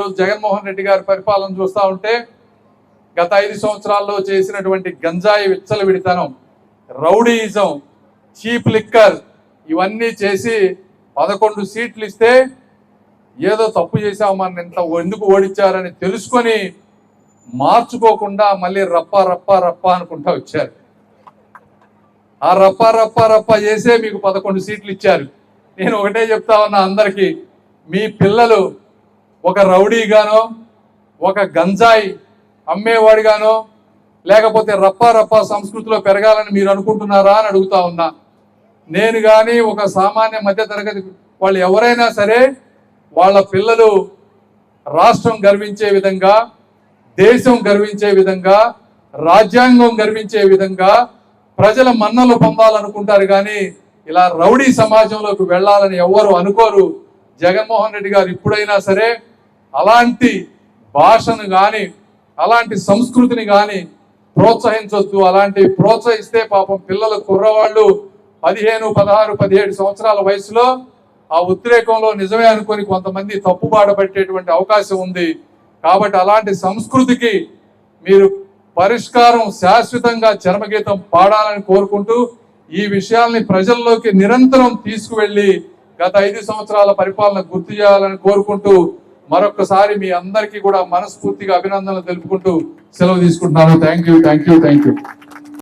ఈరోజు జగన్మోహన్ రెడ్డి గారి పరిపాలన చూస్తూ ఉంటే గత ఐదు సంవత్సరాల్లో చేసినటువంటి గంజాయి విచ్చలవిడితనం రౌడీయిజం చీప్ లిక్కర్ ఇవన్నీ చేసి పదకొండు సీట్లు ఇస్తే ఏదో తప్పు చేశావు మన ఇంత ఎందుకు ఓడించారని తెలుసుకొని మార్చుకోకుండా మళ్ళీ రప్ప రప్ప రప్ప అనుకుంటా వచ్చారు. ఆ రప్ప రప్ప రప్ప చేసే మీకు పదకొండు సీట్లు ఇచ్చారు. నేను ఒకటే చెప్తా ఉన్నా అందరికీ మీ పిల్లలు ఒక రౌడీగానో ఒక గంజాయి అమ్మేవాడిగానో లేకపోతే రప్పా రప్పా సంస్కృతిలో పెరగాలని మీరు అనుకుంటున్నారా అని అడుగుతా ఉన్నా. నేను కానీ ఒక సామాన్య మధ్య తరగతి వాళ్ళు ఎవరైనా సరే వాళ్ళ పిల్లలు రాష్ట్రం గర్వించే విధంగా దేశం గర్వించే విధంగా రాజ్యాంగం గర్వించే విధంగా ప్రజల మన్నలు పొందాలనుకుంటారు కానీ ఇలా రౌడీ సమాజంలోకి వెళ్ళాలని ఎవ్వరు అనుకోరు. జగన్మోహన్ రెడ్డి గారు ఇప్పుడైనా సరే అలాంటి భాషను కానీ అలాంటి సంస్కృతిని కానీ ప్రోత్సహించొద్దు. అలాంటి ప్రోత్సహిస్తే పాపం పిల్లల కుర్రవాళ్ళు పదిహేను పదహారు పదిహేడు సంవత్సరాల వయసులో ఆ ఉద్రేకంలో నిజమే అనుకుని కొంతమంది తప్పుబాట పట్టేటువంటి అవకాశం ఉంది. కాబట్టి అలాంటి సంస్కృతికి మీరు పరిష్కారం శాశ్వతంగా చర్మగీతం పాడాలని కోరుకుంటూ ఈ విషయాల్ని ప్రజల్లోకి నిరంతరం తీసుకువెళ్ళి గత ఐదు సంవత్సరాల పరిపాలన గుర్తు చేయాలని కోరుకుంటూ మరొకసారి మీ అందరికీ కూడా మనస్ఫూర్తిగా అభినందనలు తెలుపుకుంటూ సెలవు తీసుకుంటున్నాను. Thank you thank you thank you